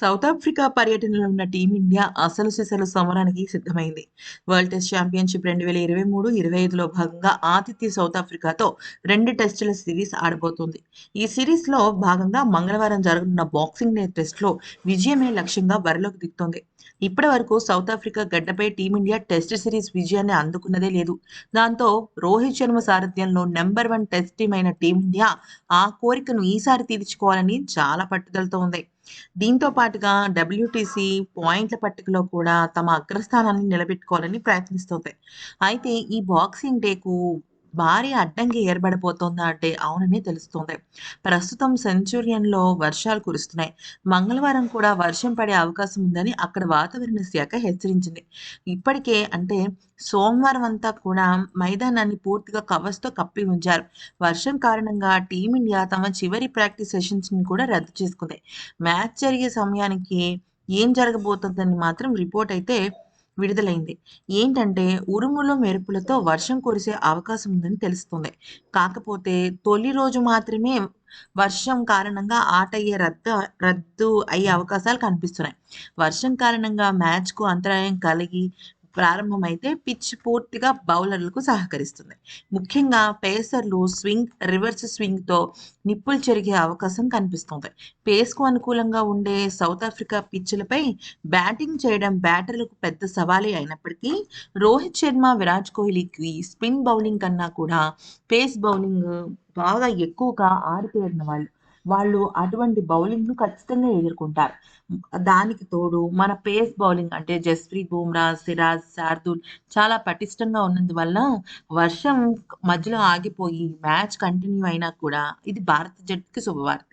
South Africa పర్యటనలో ఉన్న team India అసలు సిసలు సమరానికి సిద్ధమైంది. వరల్డ్ టెస్ట్ ఛాంపియన్షిప్ రెండు వేల ఇరవై మూడు ఇరవై ఐదులో భాగంగా ఆతిథ్య సౌత్ ఆఫ్రికాతో రెండు టెస్టుల సిరీస్ ఆడబోతోంది. ఈ సిరీస్లో భాగంగా మంగళవారం జరగనున్న బాక్సింగ్ డే టెస్ట్లో విజయమే లక్ష్యంగా బరిలోకి దిగుతోంది. ఇప్పటి వరకు సౌత్ ఆఫ్రికా గడ్డపై టీమిండియా టెస్ట్ సిరీస్ విజయాన్ని అందుకున్నదే లేదు. దాంతో రోహిత్ శర్మ సారథ్యంలో నెంబర్ వన్ టెస్ట్ టీం అయిన టీమిండియా ఆ కోరికను ఈసారి తీర్చుకోవాలని చాలా పట్టుదలతో ఉంది. దీంతో పాటుగా డబ్ల్యూటీసీ పాయింట్ల పట్టికలో కూడా తమ అగ్రస్థానాన్ని నిలబెట్టుకోవాలని ప్రయత్నిస్తోంది. అయితే ఈ బాక్సింగ్ డేకు భారీ అడ్డంకి ఏర్పడబోతోందా అంటే అవునని తెలుస్తోంది. ప్రస్తుతం సెంచురియన్లో వర్షాలు కురుస్తున్నాయి. మంగళవారం కూడా వర్షం పడే అవకాశం ఉందని అక్కడ వాతావరణ శాఖ హెచ్చరించింది. ఇప్పటికే అంటే సోమవారం అంతా కూడా మైదానాన్ని పూర్తిగా కవర్స్తో కప్పి ఉంచారు. వర్షం కారణంగా టీమిండియా తమ చివరి ప్రాక్టీస్ సెషన్స్ని కూడా రద్దు చేసుకుంది. మ్యాచ్ జరిగే సమయానికి ఏం జరగబోతుందని మాత్రం రిపోర్ట్ అయితే విడుదలైంది. ఏంటంటే ఉరుములు మెరుపులతో వర్షం కురిసే అవకాశం ఉందని తెలుస్తుంది. కాకపోతే తొలి రోజు మాత్రమే వర్షం కారణంగా ఆట అయ్యే రద్దు రద్దు అయ్యే అవకాశాలు కనిపిస్తున్నాయి. వర్షం కారణంగా మ్యాచ్కు అంతరాయం కలిగి ప్రారంభమైతే పిచ్ పూర్తిగా బౌలర్లకు సహకరిస్తుంది. ముఖ్యంగా పేసర్లు స్వింగ్ రివర్స్ స్వింగ్తో నిప్పులు చెరిగే అవకాశం కనిపిస్తుంది. పేస్కు అనుకూలంగా ఉండే సౌత్ ఆఫ్రికా పిచ్లపై బ్యాటింగ్ చేయడం బ్యాటర్లకు పెద్ద సవాలే అయినప్పటికీ రోహిత్ శర్మ విరాట్ కోహ్లీకి స్పిన్ బౌలింగ్ కన్నా కూడా పేస్ బౌలింగ్ బాగా ఎక్కువగా ఆడితేరిన వాళ్ళు వాళ్ళు అటువంటి బౌలింగ్ను ఖచ్చితంగా ఎదుర్కొంటారు. దానికి తోడు మన పేస్ బౌలింగ్ అంటే జస్ప్రీత్ బుమ్రా సిరాజ్ శార్దూల్ చాలా పటిష్టంగా ఉన్నందువల్ల వర్షం మధ్యలో ఆగిపోయి మ్యాచ్ కంటిన్యూ అయినా కూడా ఇది భారత జట్టుకి శుభవార్త.